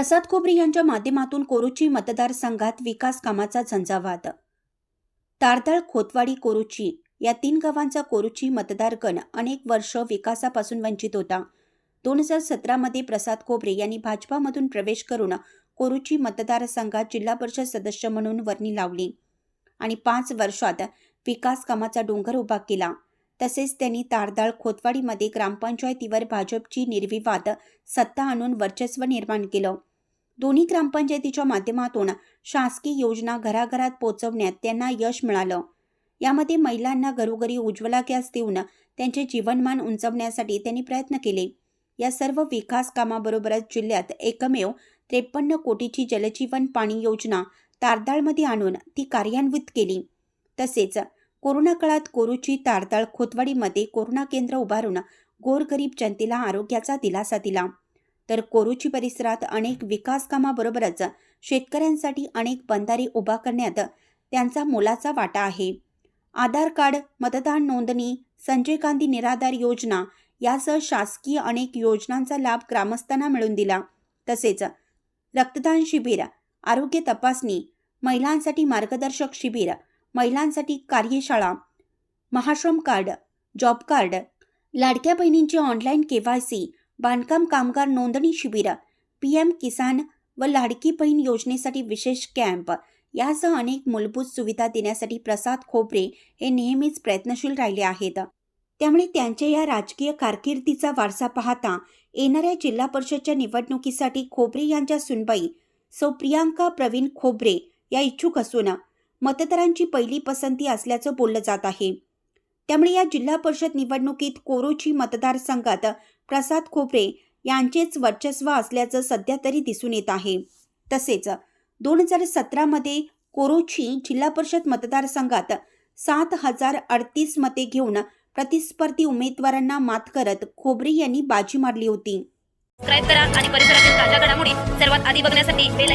प्रसाद खोबरे यांच्या माध्यमातून कोरुची मतदारसंघात विकास कामाचा झंझावात. तारदाळ खोतवाडी कोरुची या तीन गावांचा कोरुची मतदारगण अनेक वर्ष विकासापासून वंचित होता. दोन हजार सतरामध्ये प्रसाद खोबरे यांनी भाजपामधून प्रवेश करून कोरुची मतदारसंघात जिल्हा परिषद सदस्य म्हणून वर्णी लावली आणि पाच वर्षात विकास कामाचा डोंगर उभा केला. तसेच त्यांनी तारदाळ खोतवाडीमध्ये ग्रामपंचायतीवर भाजपची निर्विवाद सत्ता आणून वर्चस्व निर्माण केलं. दोन्ही ग्रामपंचायतीच्या माध्यमातून शासकीय योजना घराघरात पोहोचवण्यात त्यांना यश मिळालं. यामध्ये महिलांना घरोघरी उज्ज्वला गॅस देऊन त्यांचे जीवनमान उंचावण्यासाठी त्यांनी प्रयत्न केले. या सर्व विकास कामाबरोबरच जिल्ह्यात एकमेव त्रेपन्न कोटीची जलजीवन पाणी योजना तारदाळमध्ये आणून ती कार्यान्वित केली. तसेच कोरोना काळात कोरूची तारदाळ खोतवाडीमध्ये कोरोना केंद्र उभारून गोरगरीब जनतेला आरोग्याचा दिलासा दिला. तर कोरुची परिसरात अनेक विकास कामाबरोबरच शेतकऱ्यांसाठी अनेक बंधारे उभा करण्यात त्यांचा मोलाचा वाटा आहे. आधार कार्ड मतदान नोंदणी संजय गांधी निराधार योजना यासह शासकीय अनेक योजनांचा लाभ ग्रामस्थांना मिळून दिला. तसेच रक्तदान शिबिर आरोग्य तपासणी महिलांसाठी मार्गदर्शक शिबिर महिलांसाठी कार्यशाळा महाश्रम कार्ड जॉब कार्ड लाडक्या बहिणींची ऑनलाईन के वाय सी बांधकाम कामगार नोंदणी शिबिर पी एम किसान व लाडकी बहीण योजनेसाठी विशेष कॅम्प. यासह अनेक मूलभूत सुविधा देण्यासाठी प्रसाद खोबरे हे नेहमीच प्रयत्नशील राहिले आहेत. त्यामुळे त्यांच्या या राजकीय कारकिर्दीचा वारसा पाहता येणाऱ्या जिल्हा परिषदच्या निवडणुकीसाठी खोबरे यांच्या सुनबाई सौ प्रियांका प्रवीण खोबरे या इच्छुक असून मतदारांची पहिली पसंती असल्याचं बोललं जात आहे. त्यामुळे या जिल्हा परिषद निवडणुकीत कोरोची मतदारसंघात प्रसाद खोबरे यांचेच वर्चस्व असल्याचं सध्या तरी दिसून येत आहे. तसेच दोन हजार सतरामध्ये कोरोची जिल्हा परिषद मतदारसंघात सात हजार अडतीस मते घेऊन प्रतिस्पर्धी उमेदवारांना मात करत खोबरे यांनी बाजी मारली होती. सबस्क्राईब करा आणि परिसरातील ताज्या घडामोडी सर्वात आधी बघण्यासाठी बेल